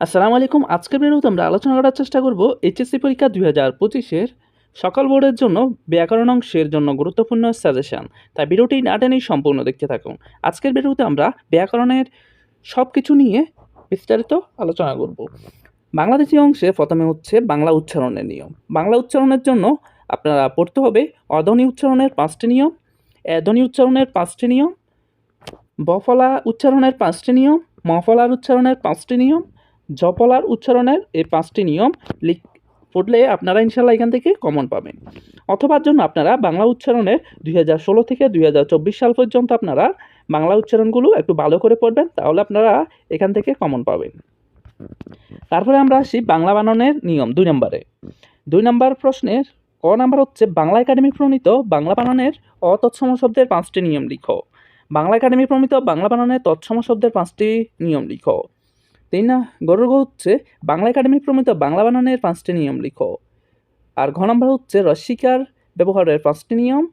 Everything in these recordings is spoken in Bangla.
আসসালামু আলাইকুম। আজকের ভিডিওতে আমরা আলোচনা করার চেষ্টা করব এইচএসসি পরীক্ষা দুই হাজার পঁচিশের সকল বোর্ডের জন্য ব্যাকরণ অংশের জন্য গুরুত্বপূর্ণ সাজেশন। তাই ভিডিওটি না টেনেই সম্পূর্ণ দেখতে থাকুন। আজকের ভিডিওতে আমরা ব্যাকরণের সব কিছু নিয়ে বিস্তারিত আলোচনা করব। বাংলাদেশি অংশে প্রথমে হচ্ছে বাংলা উচ্চারণের নিয়ম। বাংলা উচ্চারণের জন্য আপনারা পড়তে হবে অধ্বনি উচ্চারণের পাঁচটি নিয়ম এধ্বনি উচ্চারণের পাঁচটি নিয়ম, বফলা উচ্চারণের পাঁচটি নিয়ম, মফলার উচ্চারণের পাঁচটি নিয়ম জপলার উচ্চারণের এই পাঁচটি নিয়ম লিখ, পড়লে আপনারা ইনশাল্লাহ এখান থেকে কমন পাবেন। অথবা জন্য আপনারা বাংলা উচ্চারণের দুই হাজার ষোলো থেকে দুই হাজার চব্বিশ সাল পর্যন্ত আপনারা বাংলা উচ্চারণগুলো একটু ভালো করে পড়বেন, তাহলে আপনারা এখান থেকে কমন পাবেন। তারপরে আমরা আসি বাংলা বানানের নিয়ম দুই নম্বরে। দুই নম্বর প্রশ্নের ক নাম্বার হচ্ছে, বাংলা একাডেমি প্রণীত বাংলা বানানের অতৎসম শব্দের পাঁচটি নিয়ম লিখো। বাংলা একাডেমি প্রণীত বাংলা বানানের তৎসম শব্দের পাঁচটি নিয়ম লিখো। তিন না? গরুর হচ্ছে, বাংলা একাডেমি প্রমিত বাংলা বানানের পাঁচটি নিয়ম লিখো। আর ঘ নম্বর হচ্ছে রস্বীকার ব্যবহারের পাঁচটি নিয়ম।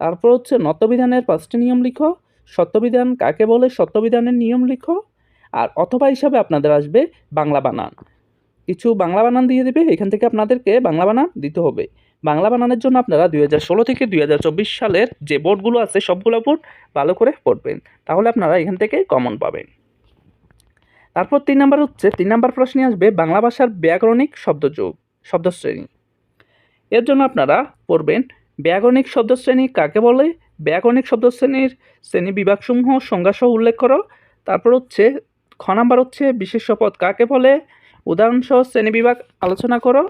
তারপর হচ্ছে নত্যবিধানের পাঁচটি নিয়ম লিখো। সত্যবিধান কাকে বলে? সত্যবিধানের নিয়ম লিখো। আর অথবা হিসাবে আপনাদের আসবে বাংলা বানান। কিছু বাংলা বানান দিয়ে দেবে, এখান থেকে আপনাদেরকে বাংলা বানান দিতে হবে। বাংলা বানানের জন্য আপনারা দুই হাজার ষোলো থেকে দুই হাজার চব্বিশ সালের যে বোর্ডগুলো আছে, সবগুলো বোর্ড ভালো করে পড়বেন। তাহলে আপনারা এখান থেকে কমন পাবেন। তারপর তিন নাম্বার হচ্ছে, তিন নাম্বার প্রশ্নে আসবে বাংলা ভাষার ব্যাকরণিক শব্দযোগ, শব্দশ্রেণী। এর জন্য আপনারা পড়বেন, ব্যাকরণিক শব্দশ্রেণী কাকে বলে? ব্যাকরণিক শব্দশ্রেণীর শ্রেণি বিভাগসমূহ সংজ্ঞাসহ উল্লেখ করো। তারপর হচ্ছে, খ নাম্বার হচ্ছে বিশেষ পদ কাকে বলে? উদাহরণসহ শ্রেণীবিভাগ আলোচনা করো।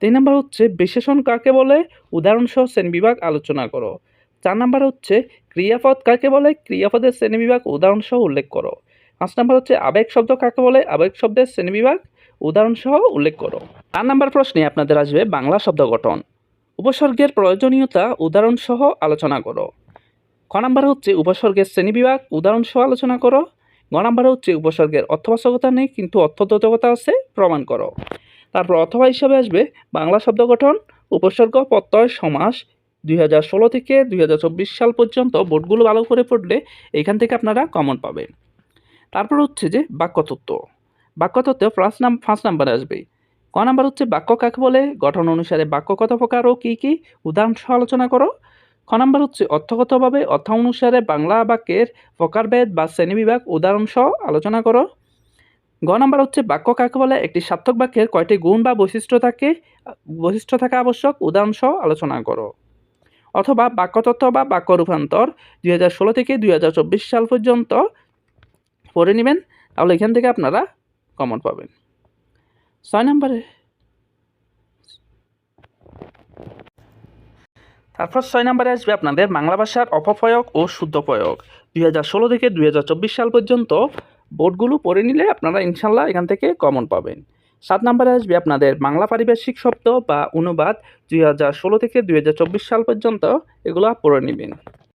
তিন নাম্বার হচ্ছে বিশেষণ কাকে বলে? উদাহরণসহ শ্রেণীবিভাগ আলোচনা করো। চার নাম্বার হচ্ছে ক্রিয়াপদ কাকে বলে? ক্রিয়াপদের শ্রেণীবিভাগ উদাহরণসহ উল্লেখ করো। পাঁচ নাম্বার হচ্ছে আবেগ শব্দ কাকে বলে? আবেগ শব্দের শ্রেণীবিভাগ, উদাহরণসহ উল্লেখ করো। চার নাম্বার প্রশ্নে আপনাদের আসবে বাংলা শব্দ গঠন। উপসর্গের প্রয়োজনীয়তা, উদাহরণসহ আলোচনা করো। খ নাম্বার হচ্ছে উপসর্গের শ্রেণীবিভাগ, উদাহরণসহ আলোচনা করো। গ নাম্বার হচ্ছে উপসর্গের অর্থবাচকতা নেই, কিন্তু অর্থদোচকতা আছে, প্রমাণ করো। তারপর অথবা হিসাবে আসবে বাংলা শব্দ গঠন, উপসর্গ, প্রত্যয়, সমাস। দুই ষোলো থেকে দুই হাজার চব্বিশ সাল পর্যন্ত বোর্ডগুলো ভালো করে পড়লে এখান থেকে আপনারা কমন পাবেন। তারপর হচ্ছে যে বাক্যতত্ত্ব। বাক্যতত্ত্ব ফার্স্ট নাম ফার্স্ট নাম্বারে আসবে ক নাম্বার হচ্ছে বাক্য কাকে বলে? গঠন অনুসারে বাক্য কত প্রকার ও কী কী? উদাহরণ সহ আলোচনা করো। খ নাম্বার হচ্ছে অর্থগতভাবে, অর্থ অনুসারে বাংলা বাক্যের প্রকারভেদ বা শ্রেণীবিভাগ উদাহরণ সহ আলোচনা করো। গ নাম্বার হচ্ছে বাক্য কাকে বলে? একটি সার্থক বাক্যের কয়টি গুণ বা বৈশিষ্ট্য থাকে? বৈশিষ্ট্য থাকা আবশ্যক, উদাহরণ সহ আলোচনা করো। অথবা বাক্যতত্ত্ব বা বাক্য রূপান্তর দুই হাজার ষোলো থেকে দুই হাজার চব্বিশ সাল পর্যন্ত পড়ে নেবেন, তাহলে এখান থেকে আপনারা কমন পাবেন। ছয় নম্বরে। তারপর ছয় নম্বরে আসবে আপনাদের বাংলা ভাষার অপপ্রয়োগ ও শুদ্ধ প্রয়োগ দুই হাজার ষোলো থেকে দুই হাজার চব্বিশ সাল পর্যন্ত বোর্ডগুলো পড়ে নিলে আপনারা ইনশাল্লাহ এখান থেকে কমন পাবেন। সাত নম্বরে আসবে আপনাদের বাংলা পারিভাষিক শব্দ বা অনুবাদ। দুই হাজার ষোলো থেকে দুই হাজার চব্বিশ সাল পর্যন্ত এগুলো পড়ে নেবেন।